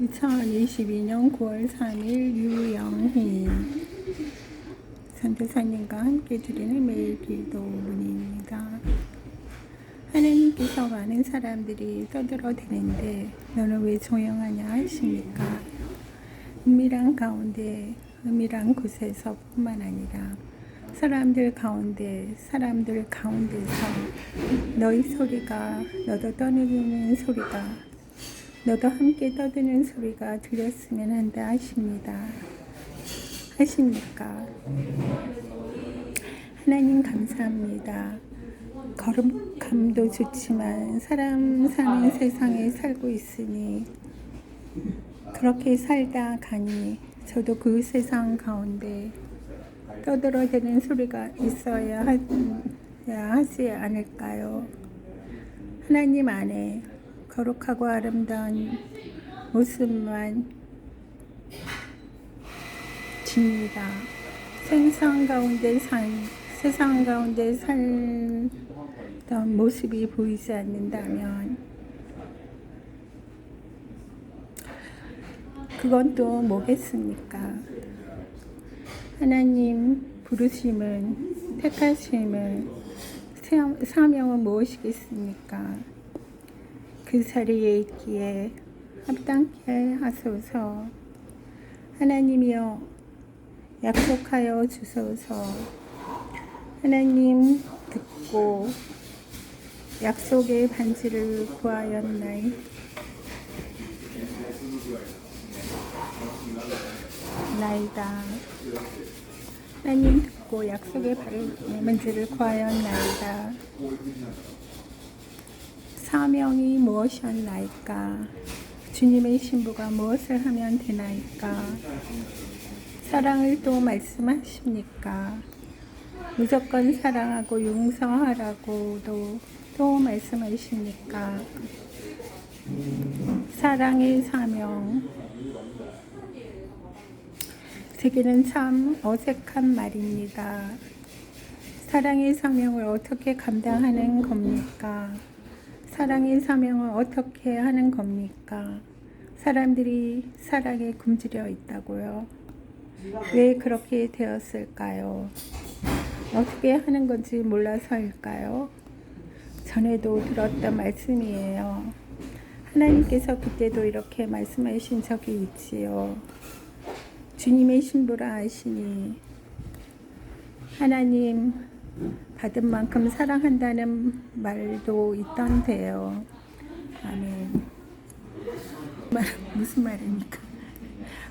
2022년 9월 3일 유영희 선교사님과 함께 드리는 매일 기도문입니다. 하나님께서 많은 사람들이 떠들어대는데 너는 왜 조용하냐 하십니까? 은밀한 가운데 은밀한 곳에서 뿐만 아니라 사람들 가운데 사람들 가운데서 너희 소리가 너도 떠드는 소리가 너도 함께 떠드는 소리가 들렸으면 한다 하십니다. 하십니까? 하나님 감사합니다. 거룩함도 좋지만 사람 사는 세상에 살고 있으니 그렇게 살다 가니 저도 그 세상 가운데 떠들어대는 소리가 있어야 하지 않을까요? 하나님 안에 거룩하고 아름다운 모습만 집니다. 세상 가운데 산, 세상 가운데 살던 모습이 보이지 않는다면 그건 또 뭐겠습니까? 하나님 부르심은 택하심은 사명은 무엇이겠습니까? 그 자리에 있기에 합당케 하소서. 하나님이여 약속하여 주소서. 하나님 듣고 약속의 반지를 구하였나이. 나이다. 하나님 듣고 약속의 반지를 구하였나이다 사명이 무엇이었나이까? 주님의 신부가 무엇을 하면 되나이까? 사랑을 또 말씀하십니까? 무조건 사랑하고 용서하라고도 또 말씀하십니까? 사랑의 사명. 제게는 참 어색한 말입니다. 사랑의 사명을 어떻게 감당하는 겁니까? 사랑의 사명을 어떻게 하는 겁니까? 사람들이 사랑에 굶주려 있다고요. 왜 그렇게 되었을까요? 어떻게 하는 건지 몰라서일까요? 전에도 들었던 말씀이에요. 하나님께서 그때도 이렇게 말씀하신 적이 있지요. 주님의 신부라 하시니 하나님 받은 만큼 사랑한다는 말도 있던데요. 아멘. 말, 무슨 말입니까?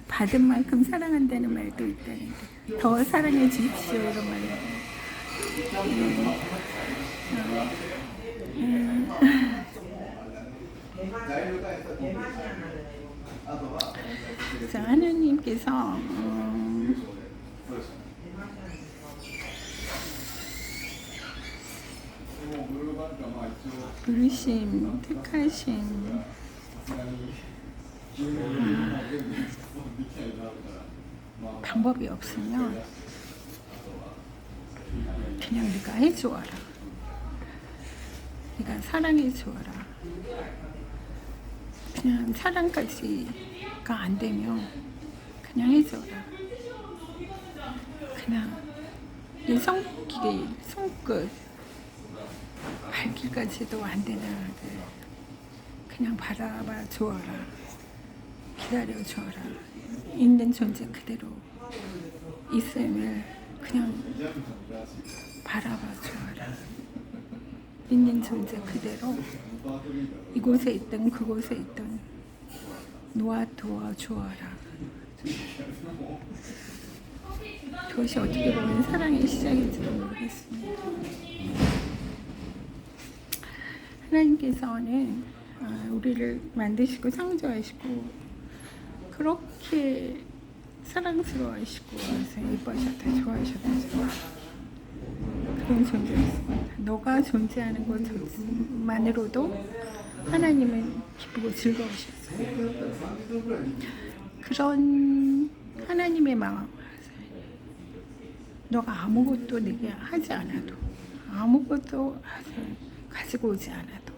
받은 만큼 사랑한다는 말도 있다는데 더 사랑해 주십시오 이런 말이에요. 음, 음. 자, 하나님께서 음, 부르심, 택하심 음, 방법이 없으면 그냥 네가 해주어라. 네가 사랑해 주어라. 그냥 사랑까지가 안 되면 그냥 해줘라. 그냥 내 손길이 손끝 발길까지도 안 되는 아들 그냥 바라봐 주어라. 기다려 주어라. 있는 존재 그대로 있음을 그냥 바라봐 주어라. 있는 존재 그대로 이곳에 있든 그곳에 있든 놓아두어 주어라. 그것이 어떻게 보면 사랑의 시작일지도 모르겠습니다. 하나님께서는 아, 우리를 만드시고 창조하시고 그렇게 사랑스러워하시고 예뻐하셨다 좋아하셨다 그런 존재였습니다. 너가 존재하는 것만으로도 하나님은 기쁘고 즐거우셨어요. 그런 하나님의 마음 너가 아무것도 내게 하지 않아도 아무것도 가지고 오지 않아도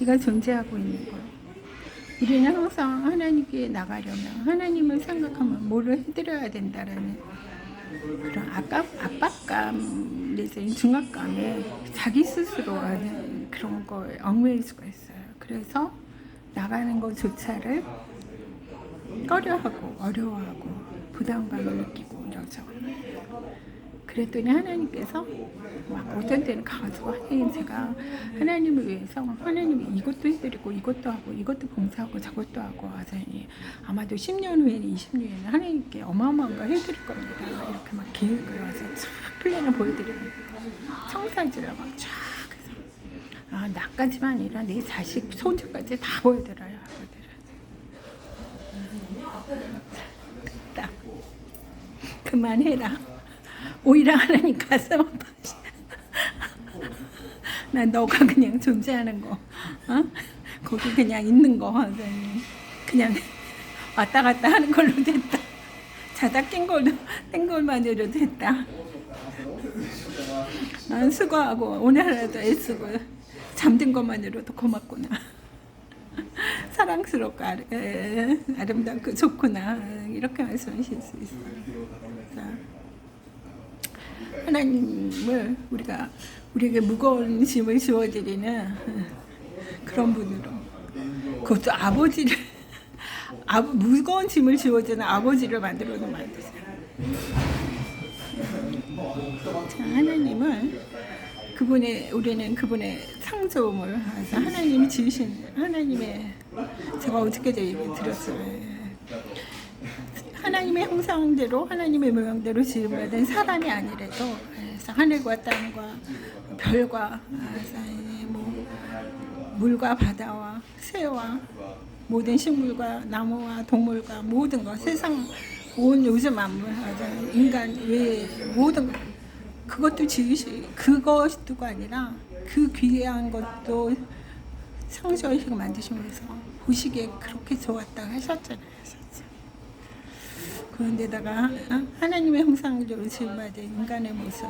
네가 존재하고 있는 거 우리는 항상 하나님께 나가려면 하나님을 생각하면 뭐를 해드려야 된다라는 그런 압박, 압박감 중압감에 자기 스스로 하는 그런 거에 얽매일 수가 있어요. 그래서 나가는 것조차를 꺼려하고 어려워하고 부담감을 느끼고 이러죠. 그랬더니 하나님께서 막 어떤 때는 가가지고 하나님 제가 하나님을 위해서 하나님이 이것도 해드리고 이것도 하고 이것도 봉사하고 저것도 하고 하자니 아마도 10년 후에는 20년에는 하나님께 어마어마한 걸 해드릴 겁니다. 이렇게 막 계획을 와서 쫙 플랜을 보여드리는 청사지를 막쫙 해서 아 나까지만 아니라 내 자식 손주까지 다 하거든. 딱 그만해라. 오히려 하나님 가슴 아파시. 나 너가 그냥 존재하는 거, 어? 거기 그냥 있는 거, 하더니 그냥 왔다 갔다 하는 걸로 됐다. 자다 깬 걸로 깬 걸만으로 됐다. 난 수고하고 오늘 하루도 애쓰고 잠든 것만으로도 고맙구나. 사랑스럽고 아름답고 좋구나 이렇게 말씀하실 수 있어요. 자, 하나님을 우리가 우리에게 무거운 짐을 지워드리는 그런 분으로 그것도 아버지를 아, 무거운 짐을 지워주는 아버지를 만들어도 만드세요. 자, 하나님은 그분의 우리는 그분의 해서 하나님이 지으신 하나님의 제가 어저께 얘기 드렸어요. 하나님의 형상대로 하나님의 모양대로 지음받은 사람이 아니래도 그래서 하늘과 땅과 별과 뭐 물과 바다와 새와 모든 식물과 나무와 동물과 모든 것 세상 온 요즘 만물 인간 외에 모든 것 그것도 지으시 그것도가 아니라 그 귀한 것도 창조하시고 만드시면서 보시기에 그렇게 좋았다 하셨잖아요. 그런데다가 어? 하나님의 형상으로 지음받은 인간의 모습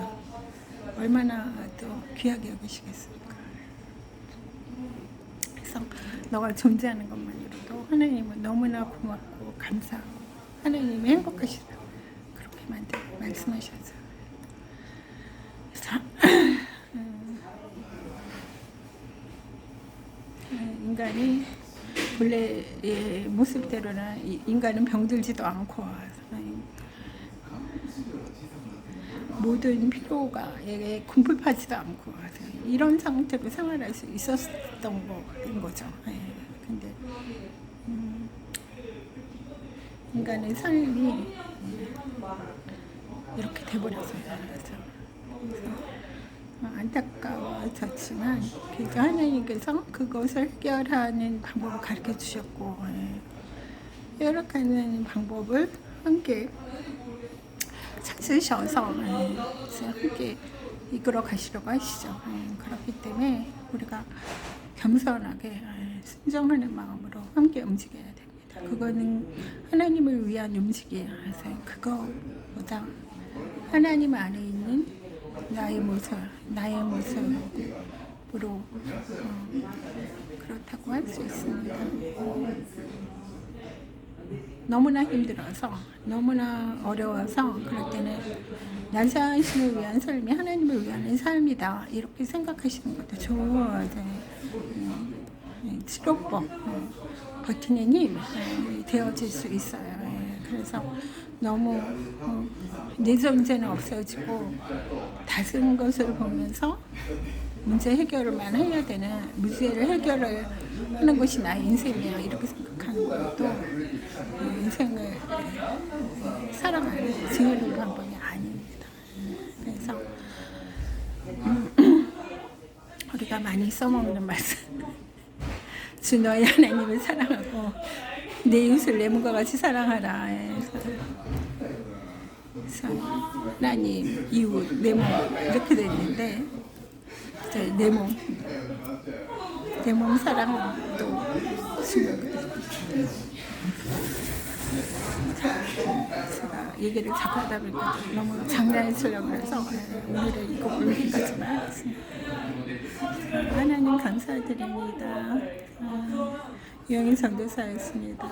얼마나 또 귀하게 여기시겠습니까? 그래서 너가 존재하는 것만으로도 하나님은 너무나 고맙고 감사하고 하나님이 행복하시다 그렇게 만들 말씀하셨어요. 인간이 본래의 모습대로는 인간은 병들지도 않고 모든 피로가 kum풀파지도 않고 이런 상태로 생활할 수 있었던 거인 거죠. 예. 근데 음, 인간의 삶이 이렇게 돼버렸어요. 그래서 안타까워 졌지만 그래도 하나님께서 그것을 해결하는 방법을 가르쳐 주셨고 예. 해결하는 방법을 함께 찾으셔서 예. 함께 이끌어 가시려고 하시죠. 예. 그렇기 때문에 우리가 겸손하게 예. 순종하는 마음으로 함께 움직여야 됩니다. 그거는 하나님을 위한 움직임이라서 그거보다 하나님 안에 나의 모습, 나의 모습으로 어, 그렇다고 할 수 있습니다. 너무나 힘들어서 너무나 어려워서 그럴 때는 나 자신을 위한 삶이 하나님을 위한 삶이다 이렇게 생각하시는 것도 좋아요. 음, 예, 치료법 음, 버티는 힘 예, 되어질 수 있어요. 예, 그래서 너무 음, 내 존재는 없어지고 다른 것을 보면서 문제 해결만 해야 되는 문제를 해결을 하는 것이 나의 인생이야 이렇게 생각하는 것도 이 인생을 예, 살아가는 지혜로운 방법이 아닙니다. 그래서 음, 우리가 많이 써먹는 말씀 주 너희 하나님을 사랑하고 내 이웃을 내 몸과 같이 사랑하라. 예, 하나님, 이웃, 내 몸 이렇게 됐는데 이제 내 몸, 내 몸 사랑도. 제가 얘기를 자꾸 하다 보니까 너무 장난치려고 해서 예, 오늘은 이거 울기까지만 하겠습니다. 하나님 감사드립니다. 아, 유 영희 전도사였습니다.